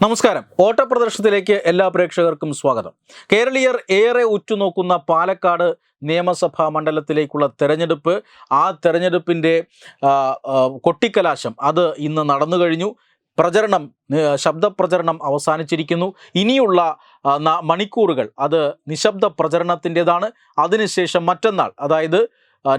നമസ്കാരം. ഓട്ടപ്രദർശനത്തിലേക്ക് എല്ലാ പ്രേക്ഷകർക്കും സ്വാഗതം. കേരളീയർ ഏറെ ഉറ്റുനോക്കുന്ന പാലക്കാട് നിയമസഭാ മണ്ഡലത്തിലേക്കുള്ള തെരഞ്ഞെടുപ്പ് ആ തെരഞ്ഞെടുപ്പിന്റെ കൊട്ടിക്കലാശം അത് ഇന്ന് നടന്നു കഴിഞ്ഞു. പ്രചരണം ശബ്ദ ശബ്ദപ്രചരണം അവസാനിച്ചിരിക്കുന്നു. ഇനിയുള്ള മണിക്കൂറുകൾ അത് നിശബ്ദ പ്രചരണത്തിന്റെതാണ് അതിനുശേഷം മറ്റന്നാൾ അതായത്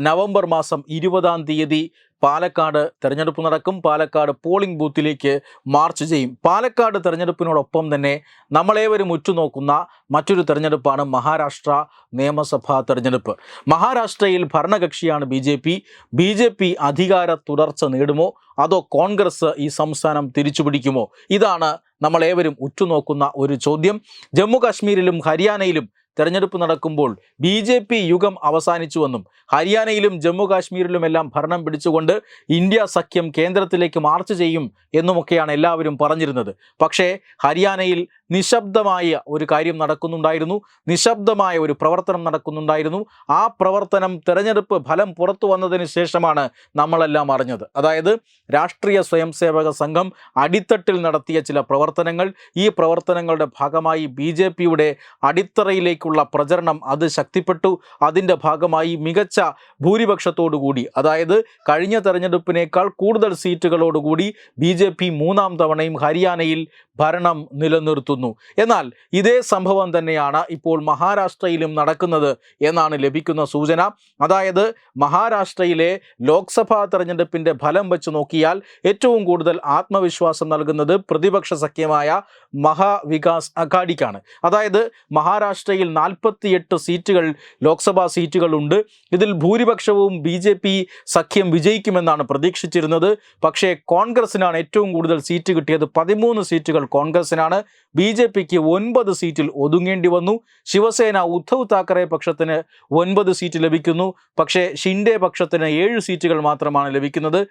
നവംബർ മാസം ഇരുപതാം തീയതി പാലക്കാട് തെരഞ്ഞെടുപ്പ് നടക്കും. പാലക്കാട് പോളിംഗ് ബൂത്തിലേക്ക് മാർച്ച് ചെയ്യും. പാലക്കാട് തെരഞ്ഞെടുപ്പിനോടൊപ്പം തന്നെ നമ്മളേവരും ഉറ്റുനോക്കുന്ന മറ്റൊരു തെരഞ്ഞെടുപ്പാണ് മഹാരാഷ്ട്ര നിയമസഭാ തെരഞ്ഞെടുപ്പ്. മഹാരാഷ്ട്രയിൽ ഭരണകക്ഷിയാണ് B J P. B J P അധികാര തുടർച്ച നേടുമോ? അതോ കോൺഗ്രസ് ഈ സംസ്ഥാനം തിരിച്ചുപിടിക്കുമോ? ഇതാണ് നമ്മളേവരും ഉറ്റുനോക്കുന്ന ഒരു ചോദ്യം. ജമ്മു കാശ്മീരിലും ഹരിയാനയിലും തെരഞ്ഞെടുപ്പ് നടക്കുമ്പോൾ ബി ജെ പി യുഗം അവസാനിച്ചുവെന്നും ഹരിയാനയിലും ജമ്മു കാശ്മീരിലുമെല്ലാം ഭരണം പിടിച്ചുകൊണ്ട് ഇന്ത്യ സഖ്യം കേന്ദ്രത്തിലേക്ക് മാർച്ച് ചെയ്യും എന്നുമൊക്കെയാണ് എല്ലാവരും പറഞ്ഞിരുന്നത്. പക്ഷേ ഹരിയാനയിൽ നിശബ്ദമായ ഒരു കാര്യം നടക്കുന്നുണ്ടായിരുന്നു. നിശബ്ദമായ ഒരു പ്രവർത്തനം നടക്കുന്നുണ്ടായിരുന്നു. ആ പ്രവർത്തനം തെരഞ്ഞെടുപ്പ് ഫലം പുറത്തു വന്നതിന് ശേഷമാണ് നമ്മളെല്ലാം അറിഞ്ഞത്. അതായത് രാഷ്ട്രീയ സ്വയംസേവക സംഘം അടിത്തട്ടിൽ നടത്തിയ ചില പ്രവർത്തനങ്ങൾ. ഈ പ്രവർത്തനങ്ങളുടെ ഭാഗമായി ബി ജെ പിയുടെ അടിത്തറയിലേക്കുള്ള പ്രചരണം അത് ശക്തിപ്പെട്ടു. അതിന്റെ ഭാഗമായി മികച്ച ഭൂരിപക്ഷത്തോടുകൂടി അതായത് കഴിഞ്ഞ തെരഞ്ഞെടുപ്പിനേക്കാൾ കൂടുതൽ സീറ്റുകളോടുകൂടി ബി ജെ പി മൂന്നാം തവണയും ഹരിയാനയിൽ ഭരണം നിലനിർത്തുന്നു. എന്നാൽ ഇതേ സംഭവം തന്നെയാണ് ഇപ്പോൾ മഹാരാഷ്ട്രയിലും നടക്കുന്നത് എന്നാണ് ലഭിക്കുന്ന സൂചന. അതായത് മഹാരാഷ്ട്രയിലെ ലോക്സഭാ തെരഞ്ഞെടുപ്പിന്റെ ഫലം വെച്ച് നോക്കിയാൽ ഏറ്റവും കൂടുതൽ ആത്മവിശ്വാസം നൽകുന്നത് പ്രതിപക്ഷ സഖ്യമായ മഹാവികാസ് അഘാഡിക്കാണ് അതായത് മഹാരാഷ്ട്രയിൽ നാൽപ്പത്തിയെട്ട് സീറ്റുകൾ ലോക്സഭാ സീറ്റുകളുണ്ട് ഇതിൽ ഭൂരിപക്ഷവും ബി ജെ പി സഖ്യം വിജയിക്കുമെന്നാണ് പ്രതീക്ഷിച്ചിരുന്നത്. പക്ഷേ കോൺഗ്രസിനാണ് ഏറ്റവും കൂടുതൽ സീറ്റ് കിട്ടിയത്. പതിമൂന്ന് സീറ്റുകൾ കോൺഗ്രസിനാണ്. ബി ജെ പിക്ക് ഒൻപത് സീറ്റിൽ ഒതുങ്ങേണ്ടി വന്നു. ശിവസേന ഉദ്ധവ് താക്കറെ പക്ഷത്തിന് ഒൻപത് സീറ്റ് ലഭിക്കുന്നു. പക്ഷേ ഷിൻഡെ പക്ഷത്തിന് ഏഴ് സീറ്റുകൾ മാത്രമാണ് ലഭിക്കുന്നത്.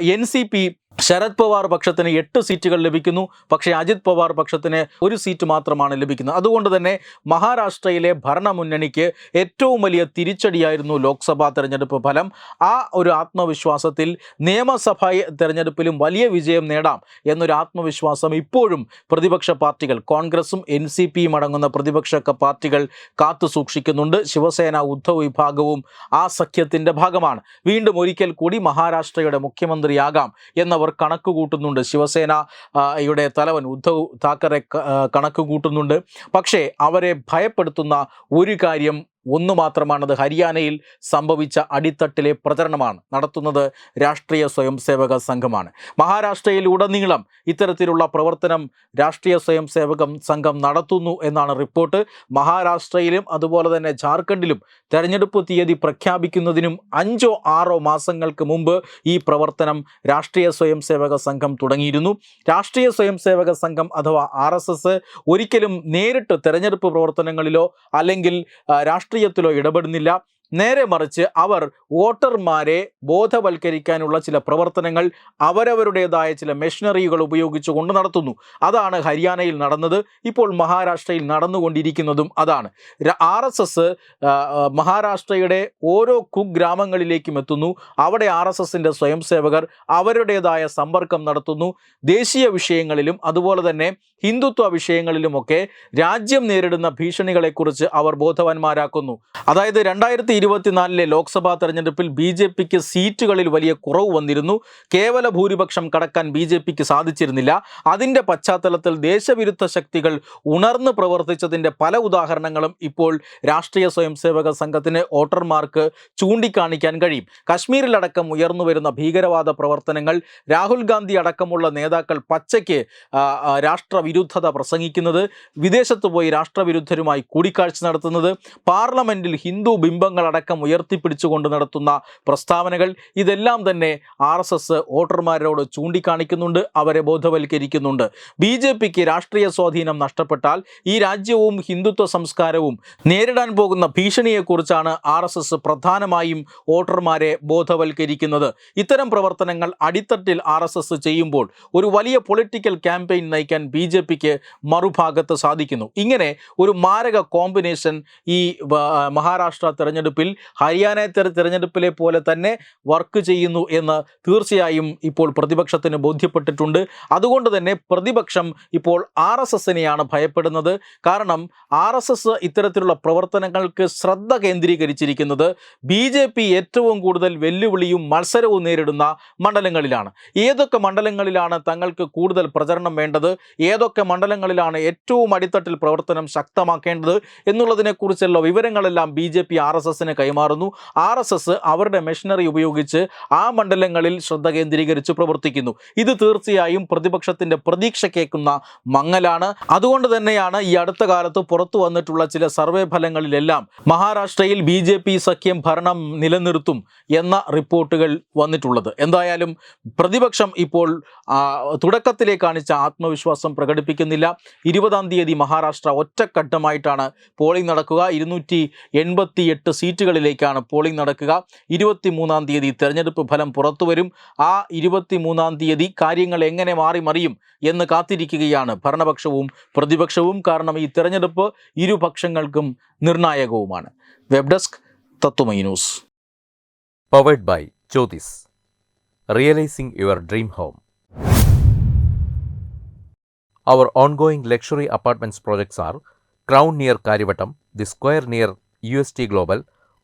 N C P Sharad Pawar പക്ഷത്തിന് എട്ട് സീറ്റുകൾ ലഭിക്കുന്നു. പക്ഷേ അജിത് പവാർ പക്ഷത്തിന് ഒരു സീറ്റ് മാത്രമാണ് ലഭിക്കുന്നത്. അതുകൊണ്ട് തന്നെ മഹാരാഷ്ട്രയിലെ ഭരണമുന്നണിക്ക് ഏറ്റവും വലിയ തിരിച്ചടിയായിരുന്നു ലോക്സഭാ തെരഞ്ഞെടുപ്പ് ഫലം. ആ ഒരു ആത്മവിശ്വാസത്തിൽ നിയമസഭാ തെരഞ്ഞെടുപ്പിലും വലിയ വിജയം നേടാം എന്നൊരു ആത്മവിശ്വാസം ഇപ്പോഴും പ്രതിപക്ഷ പാർട്ടികൾ കോൺഗ്രസും എൻ സി പിയും അടങ്ങുന്ന പ്രതിപക്ഷ പാർട്ടികൾ കാത്തു സൂക്ഷിക്കുന്നുണ്ട്. ശിവസേന ഉദ്ധവ് വിഭാഗവും ആ സഖ്യത്തിന്റെ ഭാഗമാണ്. വീണ്ടും ഒരിക്കൽ കൂടി മഹാരാഷ്ട്രയുടെ മുഖ്യമന്ത്രിയാകാം എന്നവർ കണക്ക് കൂട്ടുന്നുണ്ട്. ശിവസേന യുടെ തലവൻ ഉദ്ധവ് താക്കറെ കണക്ക് കൂട്ടുന്നുണ്ട്. പക്ഷേ അവരെ ഭയപ്പെടുത്തുന്ന ഒരു കാര്യം ഒന്ന് മാത്രമാണത് ഹരിയാനയിൽ സംഭവിച്ച അടിത്തട്ടിലെ പ്രചരണമാണ്. നടത്തുന്നത് രാഷ്ട്രീയ സ്വയം സേവക സംഘമാണ്. മഹാരാഷ്ട്രയിൽ ഉടനീളം ഇത്തരത്തിലുള്ള പ്രവർത്തനം രാഷ്ട്രീയ സ്വയം സേവക സംഘം നടത്തുന്നു എന്നാണ് റിപ്പോർട്ട്. മഹാരാഷ്ട്രയിലും അതുപോലെ തന്നെ ജാർഖണ്ഡിലും തെരഞ്ഞെടുപ്പ് തീയതി പ്രഖ്യാപിക്കുന്നതിനും അഞ്ചോ ആറോ മാസങ്ങൾക്ക് മുമ്പ് ഈ പ്രവർത്തനം രാഷ്ട്രീയ സ്വയം സേവക സംഘം തുടങ്ങിയിരുന്നു. രാഷ്ട്രീയ സ്വയം സേവക സംഘം അഥവാ ആർ ഒരിക്കലും നേരിട്ട് തെരഞ്ഞെടുപ്പ് പ്രവർത്തനങ്ങളിലോ അല്ലെങ്കിൽ ആ, രാഷ്ട്രീയത്തിലോ ഇടപെടുന്നില്ല. നേരെ മറിച്ച് അവർ വോട്ടർമാരെ ബോധവൽക്കരിക്കാനുള്ള ചില പ്രവർത്തനങ്ങൾ അവരവരുടേതായ ചില മെഷീനറികൾ ഉപയോഗിച്ചുകൊണ്ട് നടത്തുന്നു. അതാണ് ഹരിയാനയിൽ നടന്നത്. ഇപ്പോൾ മഹാരാഷ്ട്രയിൽ നടന്നുകൊണ്ടിരിക്കുന്നതും അതാണ്. ആർ എസ് എസ് മഹാരാഷ്ട്രയുടെ ഓരോ കുഗ്രാമങ്ങളിലേക്കും എത്തുന്നു. അവിടെ ആർ എസ് എസിന്റെ സ്വയം സേവകർ അവരുടേതായ സമ്പർക്കം നടത്തുന്നു. ദേശീയ വിഷയങ്ങളിലും അതുപോലെ തന്നെ ഹിന്ദുത്വ വിഷയങ്ങളിലുമൊക്കെ രാജ്യം നേരിടുന്ന ഭീഷണികളെക്കുറിച്ച് അവർ ബോധവാന്മാരാക്കുന്നു. അതായത് രണ്ടായിരത്തി ഇരുപത്തിനാലിലെ ലോക്സഭാ തെരഞ്ഞെടുപ്പിൽ ബി ജെ പിക്ക് സീറ്റുകളിൽ വലിയ കുറവ് വന്നിരുന്നു. കേവല ഭൂരിപക്ഷം കടക്കാൻ ബി ജെ പിക്ക് സാധിച്ചിരുന്നില്ല. അതിന്റെ പശ്ചാത്തലത്തിൽ ദേശവിരുദ്ധ ശക്തികൾ ഉണർന്ന് പ്രവർത്തിച്ചതിന്റെ പല ഉദാഹരണങ്ങളും ഇപ്പോൾ രാഷ്ട്രീയ സ്വയംസേവക സംഘത്തിന് വോട്ടർമാർക്ക് ചൂണ്ടിക്കാണിക്കാൻ കഴിയും. കശ്മീരിലടക്കം ഉയർന്നു വരുന്ന ഭീകരവാദ പ്രവർത്തനങ്ങൾ രാഹുൽ ഗാന്ധി അടക്കമുള്ള നേതാക്കൾ പച്ചയ്ക്ക് രാഷ്ട്രവിരുദ്ധത പ്രസംഗിക്കുന്നത് വിദേശത്ത് പോയി രാഷ്ട്രവിരുദ്ധരുമായി കൂടിക്കാഴ്ച നടത്തുന്നത് പാർലമെന്റിൽ ഹിന്ദു ബിംബങ്ങളടക്കം ഉയർത്തിപ്പിടിച്ചുകൊണ്ട് നടത്തുന്ന പ്രസ്താവനകൾ ഇതെല്ലാം തന്നെ ആർ എസ് എസ് വോട്ടർമാരോട് ചൂണ്ടിക്കാണിക്കുന്നുണ്ട് അവരെ ബോധവൽക്കരിക്കുന്നുണ്ട്. ബി ജെ പിക്ക് രാഷ്ട്രീയ സ്വാധീനം നഷ്ടപ്പെട്ടാൽ ഈ രാജ്യവും ഹിന്ദുത്വ സംസ്കാരവും നേരിടാൻ പോകുന്ന ഭീഷണിയെക്കുറിച്ചാണ് ആർ എസ് എസ് പ്രധാനമായും വോട്ടർമാരെ ബോധവൽക്കരിക്കുന്നത്. ഇത്തരം പ്രവർത്തനങ്ങൾ അടിത്തട്ടിൽ ആർ എസ് എസ് ചെയ്യുമ്പോൾ ഒരു വലിയ പൊളിറ്റിക്കൽ ക്യാമ്പയിൻ നയിക്കാൻ ബി ജെ പിക്ക് മറുഭാഗത്ത് സാധിക്കുന്നു. ഇങ്ങനെ ഒരു മാരക കോമ്പിനേഷൻ ഈ മഹാരാഷ്ട്ര തെരഞ്ഞെടുപ്പിൽ തെരഞ്ഞെടുപ്പിൽ ഹരിയാന തെര- തെരഞ്ഞെടുപ്പിലെ പോലെ തന്നെ വർക്ക് ചെയ്യുന്നു എന്ന് തീർച്ചയായും ഇപ്പോൾ പ്രതിപക്ഷത്തിന് ബോധ്യപ്പെട്ടിട്ടുണ്ട്. അതുകൊണ്ട് തന്നെ പ്രതിപക്ഷം ഇപ്പോൾ ആർ എസ് എസിനെയാണ് ഭയപ്പെടുന്നത്. കാരണം ആർ എസ് എസ് ഇത്തരത്തിലുള്ള പ്രവർത്തനങ്ങൾക്ക് ശ്രദ്ധ കേന്ദ്രീകരിച്ചിരിക്കുന്നത് ബി ജെ പി ഏറ്റവും കൂടുതൽ വെല്ലുവിളിയും മത്സരവും നേരിടുന്ന മണ്ഡലങ്ങളിലാണ്. ഏതൊക്കെ മണ്ഡലങ്ങളിലാണ് തങ്ങൾക്ക് കൂടുതൽ പ്രചരണം വേണ്ടത്? ഏതൊക്കെ മണ്ഡലങ്ങളിലാണ് ഏറ്റവും അടിത്തട്ടിൽ പ്രവർത്തനം ശക്തമാക്കേണ്ടത്? എന്നുള്ളതിനെക്കുറിച്ചുള്ള വിവരങ്ങളെല്ലാം B J P R S കൈമാറുന്നു. ആർ എസ് എസ് അവരുടെ മെഷീനറി ഉപയോഗിച്ച് ആ മണ്ഡലങ്ങളിൽ ശ്രദ്ധ കേന്ദ്രീകരിച്ച് പ്രവർത്തിക്കുന്നു. ഇത് തീർച്ചയായും പ്രതിപക്ഷത്തിന്റെ കേൾക്കുന്ന മങ്ങലാണ്. അതുകൊണ്ട് തന്നെയാണ് ഈ അടുത്ത കാലത്ത് പുറത്തു വന്നിട്ടുള്ള ചില സർവേ ഫലങ്ങളിലെല്ലാം മഹാരാഷ്ട്രയിൽ ബി ജെ പി സഖ്യം ഭരണം നിലനിർത്തും എന്ന റിപ്പോർട്ടുകൾ വന്നിട്ടുള്ളത്. എന്തായാലും പ്രതിപക്ഷം ഇപ്പോൾ തുടക്കത്തിലേ കാണിച്ച ആത്മവിശ്വാസം പ്രകടിപ്പിക്കുന്നില്ല. ഇരുപതാം തീയതി മഹാരാഷ്ട്ര ഒറ്റഘട്ടമായിട്ടാണ് പോളിംഗ് നടക്കുക. ഇരുന്നൂറ്റി എൺപത്തി എട്ട് സീറ്റുകളിലേക്കാണ് പോളിംഗ് നടക്കുക. ഇരുപത്തി മൂന്നാം തീയതി തെരഞ്ഞെടുപ്പ് ഫലം പുറത്തുവരും ആ ഇരുപത്തി മൂന്നാം തീയതി കാര്യങ്ങൾ എങ്ങനെ മാറി മറിയും എന്ന് കാത്തിരിക്കുകയാണ് ഭരണപക്ഷവും പ്രതിപക്ഷവും. കാരണം ഈ തെരഞ്ഞെടുപ്പ് ഇരുപക്ഷങ്ങൾക്കും നിർണായകവുമാണ്. Web desk Tatwamayi news. Powered by Jyothis realising your dream home our ongoing luxury apartments projects are Crown near Kariavattom the Square near U S T Crown